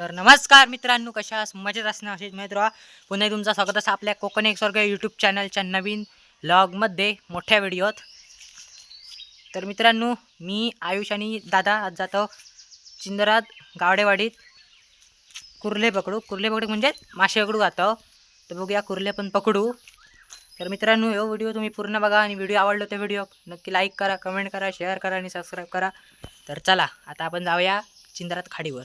तर नमस्कार मित्रांनो कशा मजेत असणं असेच मित्र? पुन्हा तुमचं स्वागत असं आपल्या कोकण एक स्वर्ग यूट्यूब चॅनलच्या नवीन ब्लॉगमध्ये मोठ्या व्हिडिओत. तर मित्रांनो मी आयुष आणि दादा आज जातो चिंदरात गावडेवाडीत. कुर्ले पकडू. कुर्ले पकडू म्हणजे मासे पकडू जातो. तर बघूया कुर्ले पण पकडू. तर मित्रांनो हो व्हिडिओ तुम्ही पूर्ण बघा आणि व्हिडिओ आवडलो तर व्हिडिओ नक्की लाईक करा कमेंट करा शेअर करा आणि सबस्क्राईब करा. तर चला आता आपण जाऊया चिंदरात खाडीवर.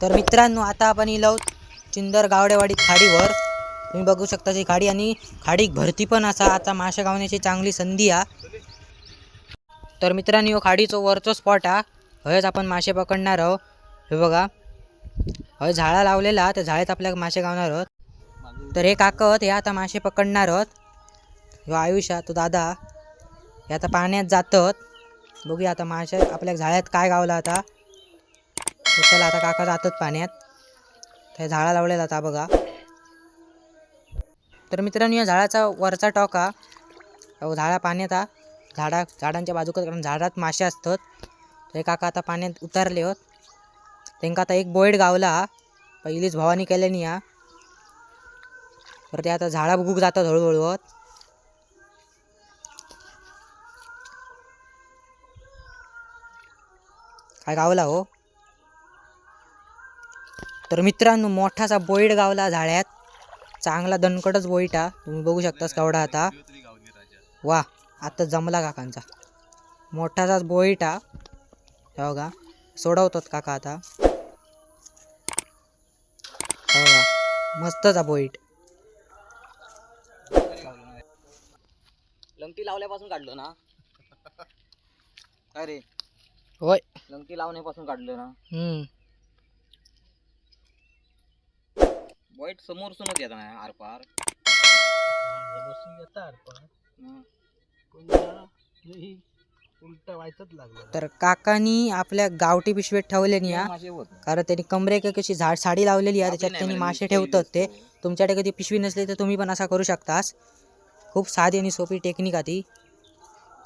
तर मित्रांनो आता आपण इलो चिंदर गावडेवाडी खाडीवर. तुम्ही बघू शकता ती खाडी आणि खाडीक भरती पण असा आता मासे गावण्याची चांगली संधी आ. तर मित्रांनो हो खाडीचो वरचो स्पॉट हा हयच आपण मासे पकडणार आहोत हे बघा. हय झाडा लावलेला त्या झाडेत आपल्या मासे गावणार आहोत. तर हे काकत हे आता मासे पकडणार आहोत. ह्यो आयुष तो दादा हे आता पाण्यात जातात. बघूया आता मासे आपल्या झाडात काय गावला आता. तर चला आता काका जातात पाण्यात. ते झाडा लावलेला आता बघा. तर मित्रांनो या झाडाचा वरचा टॉक हा झाडा पाण्यात हा. झाडा झाडांच्या बाजूकच कारण झाडात मासे असतात. तर काका आता पाण्यात उतरले होत. त्यांका आता एक बोईड गावला हा. पहिलीच भवानी केल्यानी हा. तर ते आता झाडा बघूक जातात हळूहळू होत. काय गावला हो? तर मित्रांनो मोठासा बोईड गावला झाड्यात. चांगला दणकटच बोईट. हा तुम्ही बघू शकतास केवढा आता. वा आता जमला काकांचा. मोठासाच बोईट. हा हे बघा सोडवतात काका आता. हे बघा मस्तच हा बोईट. लंगटी लावल्यापासून काढलं ना? काय रे? होय. लंगटी लावण्यापासून काढलं ना? हम्म. वाईट समोर समोर येत नाही आरपार मग उलटा व्हायचंच लागलं तर काकानी आपल्या गावठी पिशवीत हा मासे होत कारण त्यांनी कमरे कशी झाड साडी लावलेली आहे त्याच्यात त्यांनी मासे ठेवतात ते. तुमच्याकडे कधी पिशवी नसली तर तुम्ही पण असा करू शकतास. खूप साधी आणि सोपी टेक्निक आहे ती.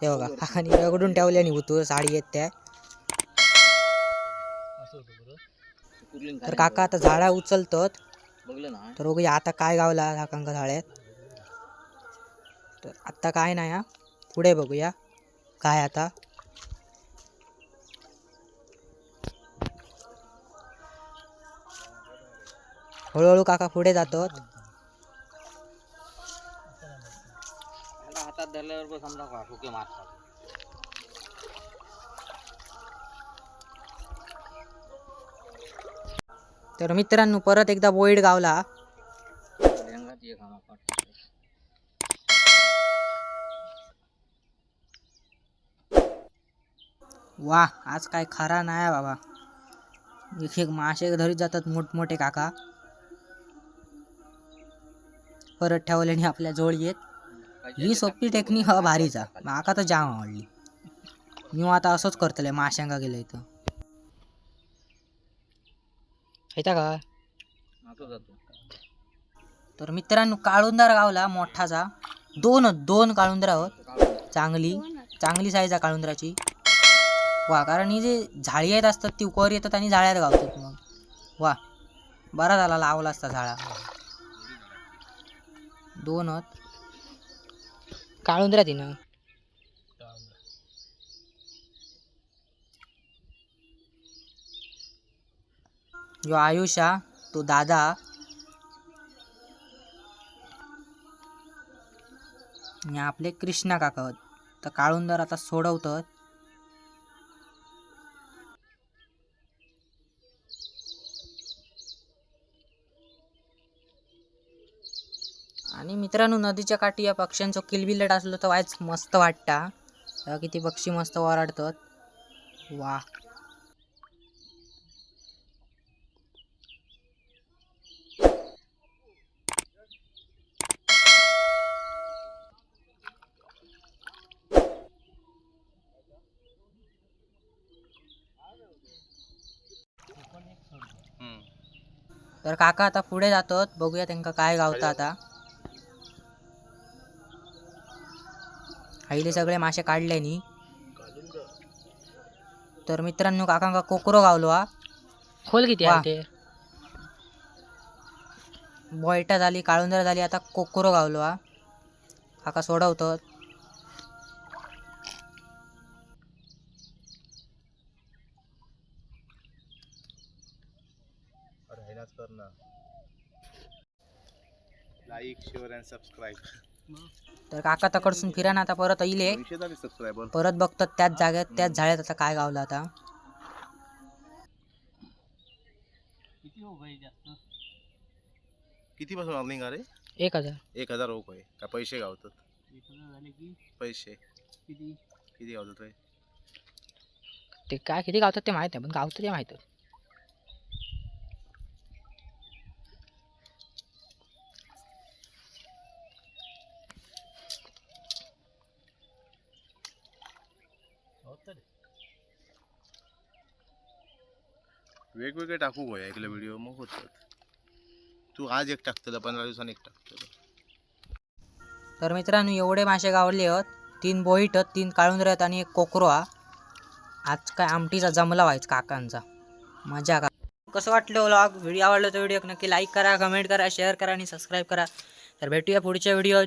ते बघा काकानी रगडून ठेवल्यानी होतो साडी येत त्या. असं होतं बरं. कुर्लीन तर काका आता झाडा उचलतात. बघलं ना. तर बघूया आता काय गावला काकांका झाड्यात तर आत्ता काय नाही हा. पुढे बघूया काय आता. हळूहळू काका पुढे आता हातात धरल्यावर समजा ठोके मारतात. तर मित्रांनो परत एकदा बोईड गावला. वा आज काय खरा नाही आहे बाबा. एक एक मासे धरीत जातात मोठमोठे काका. परत ठेवल्याने आपल्या जवळ येत. ही सोपी टेक्निक हा भारीचा. माका तर जाम आवडली. मी आता असंच करतले माशांका गेलं इथं. येता का? आता जातो. तर मित्रांनो काळुंदार गावला मोठाचा दोन दोन काळुंदर आहोत. चांगली चांगली साईज आहे काळुंदराची. वा कारण ही जे झाळी आहेत असतात ती उकवर येतात आणि झाड्यात गावतात मग. वा बरा झाला लावला असता झाडा दोन आहेत. काळुंदरा तिनं जो आयुष हा तो दादा. आणि आपले कृष्णा काका तर काळुंदर आता सोडवतात आणि मित्रांनो नदीच्या काठी या पक्ष्यांचं किलबिलट असलं तर वायच मस्त वाटता. किती पक्षी मस्त ओरडतात. वा तर काका आता पुढे जातात. बघूया त्यांका काय गावता आता. आईले सगळे मासे काढले नी. तर मित्रांनो काकांका कोकरो गावलो हा. खोल किती. आहे ते बॉयटा झाली काळुंदर झाली आता कोकरो गावलो हा. काका सोडवतो लाईक शेअर अँड सबस्क्राईब तर काका तकडसून फिरा ना आता परत येईल सबस्क्रायबर परत बघतात त्याच जागेत त्याच झाड्यात आता काय गावलं आता. किती हो भाई जास्त? किती पासून अर्निंग अरे एक हजार. एक हजार रुपये का पैसे गावतात? पैसे. किती? किती गावतात रे ते काय किती गावतात ते माहीत आहे पण गावतं ते माहीत. आहे. वेगवेगळे टाकू गोया एकले व्हिडिओ मग होतात. तू आज एक टाकतलं पंधरा दिवसांनी एक टाकतलं. तर मित्रांनो एवढे मासे गावले आहेत. तीन बोईट तीन काळुंदर आहेत आणि एक कोकरो हा आज काय आमटीचा जमला व्हायचा काकांचा. मजा का कसं वाटलं व्लॉग व्हिडिओ आवडला तर व्हिडिओ नक्की लाईक करा कमेंट करा शेअर करा आणि सबस्क्राईब करा. तर भेटूया पुढच्या व्हिडिओ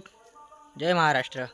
जय महाराष्ट्र.